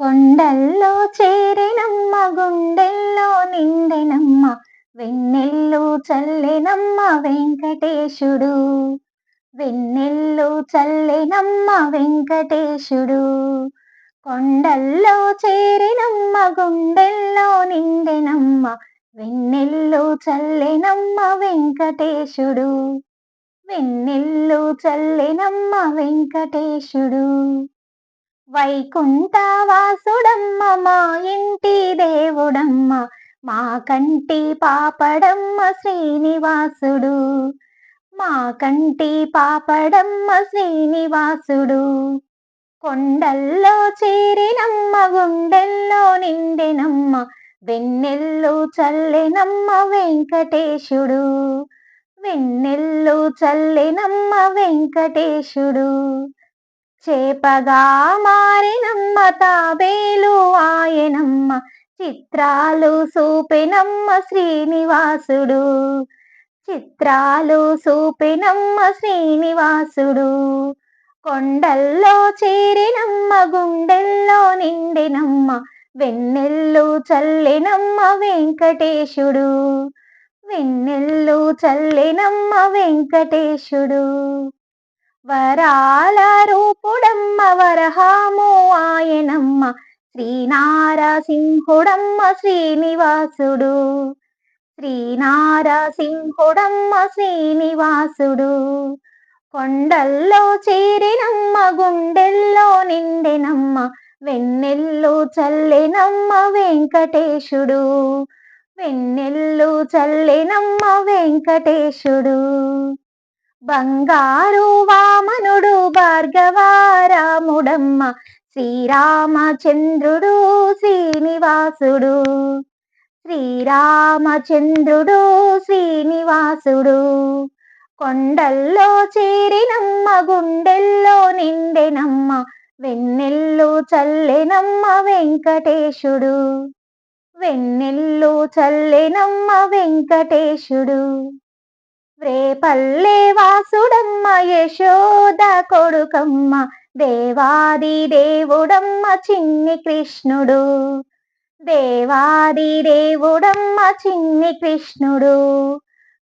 కొండల్లో చేరినమ్మ గుండెల్లో నిండెనమ్మ వెన్నెల్లు చల్లెనమ్మ వెంకటేశుడు. వెన్నెల్లు చల్లెనమ్మ వెంకటేశుడు. కొండల్లో చేరినమ్మ గుండెల్లో నిండెనమ్మ వెన్నెల్లు చల్లెనమ్మ వెంకటేశుడు. వెన్నెల్లు చల్లెనమ్మ వెంకటేశుడు. వైకుంఠవాసుడమ్మ మా ఇంటి దేవుడమ్మ మా కంటి పాపడమ్మ శ్రీనివాసుడు. మా కంటి పాపడమ్మ శ్రీనివాసుడు. కొండల్లో చేరినమ్మ గుండెల్లో నిండెనమ్మ వెన్నెల్లు చల్లెనమ్మ వెంకటేశుడు. వెన్నెల్లు చల్లెనమ్మ వెంకటేశుడు. చేపగా మారినమ్మ తాబేలు ఆయనమ్మ చిత్రాలు సూపెనమ్మ శ్రీనివాసుడు. చిత్రాలు సూపెనమ్మ శ్రీనివాసుడు. కొండల్లో చేరినమ్మ గుండెల్లో నిండినమ్మ వెన్నెల్లు చల్లినమ్మ వెంకటేశుడు. వెన్నెల్లు చల్లినమ్మ వెంకటేశుడు. వరాల రూపుడమ్మ వరహాము ఆయనమ్మ శ్రీనారసింహుడమ్మ శ్రీనివాసుడు. శ్రీనారసింహుడమ్మ శ్రీనివాసుడు. కొండల్లో చేరినమ్మ గుండెల్లో నిండెనమ్మ వెన్నెల్లు చల్లెనమ్మ వెంకటేశుడు. వెన్నెల్లు చల్లెనమ్మ వెంకటేశుడు. బంగారు వామనుడు భార్గవారాముడమ్మ శ్రీరామచంద్రుడు శ్రీనివాసుడు. శ్రీరామచంద్రుడు శ్రీనివాసుడు. కొండల్లో చేరినమ్మ గుండెల్లో నిండెనమ్మ వెన్నెల్లు చల్లెనమ్మ వెంకటేశుడు. వెన్నెల్లు చల్లెనమ్మ వెంకటేశుడు. రేపల్లే వాసుడమ్మ యశోద కొడుకమ్మ దేవాది దేవుడమ్మ చిన్ని కృష్ణుడు. దేవాది దేవుడమ్మ చిన్ని కృష్ణుడు.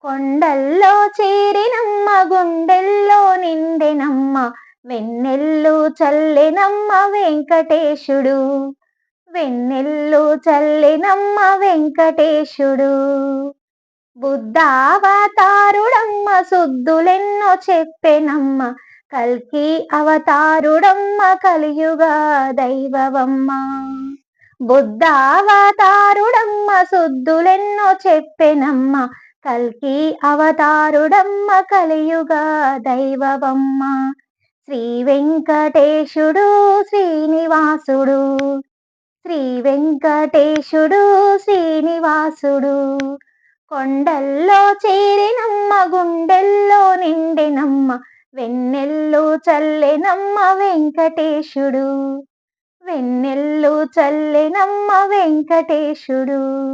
కొండల్లో చేరినమ్మ గుండెల్లో నిండెనమ్మ వెన్నెల్లు చల్లెనమ్మ వెంకటేశుడు. వెన్నెల్లు చల్లెనమ్మ వెంకటేశుడు. బుద్ధావతారుడమ్మ సుద్దులెన్నో చెప్పెనమ్మ. కల్కి అవతారుడమ్మ కలియుగ దైవవమ్మ. బుద్ధావతారుడమ్మ సుద్దులెన్నో చెప్పెనమ్మ. కల్కి అవతారుడమ్మ కలియుగ దైవవమ్మ. శ్రీ వెంకటేశుడు శ్రీనివాసుడు. శ్రీ వెంకటేశుడు శ్రీనివాసుడు. కొండల్లో చేరినమ్మ గుండెల్లో నిండినమ్మ వెన్నెల్లు చల్లెనమ్మ వెంకటేశుడు. వెన్నెల్లు చల్లెనమ్మ వెంకటేశుడు.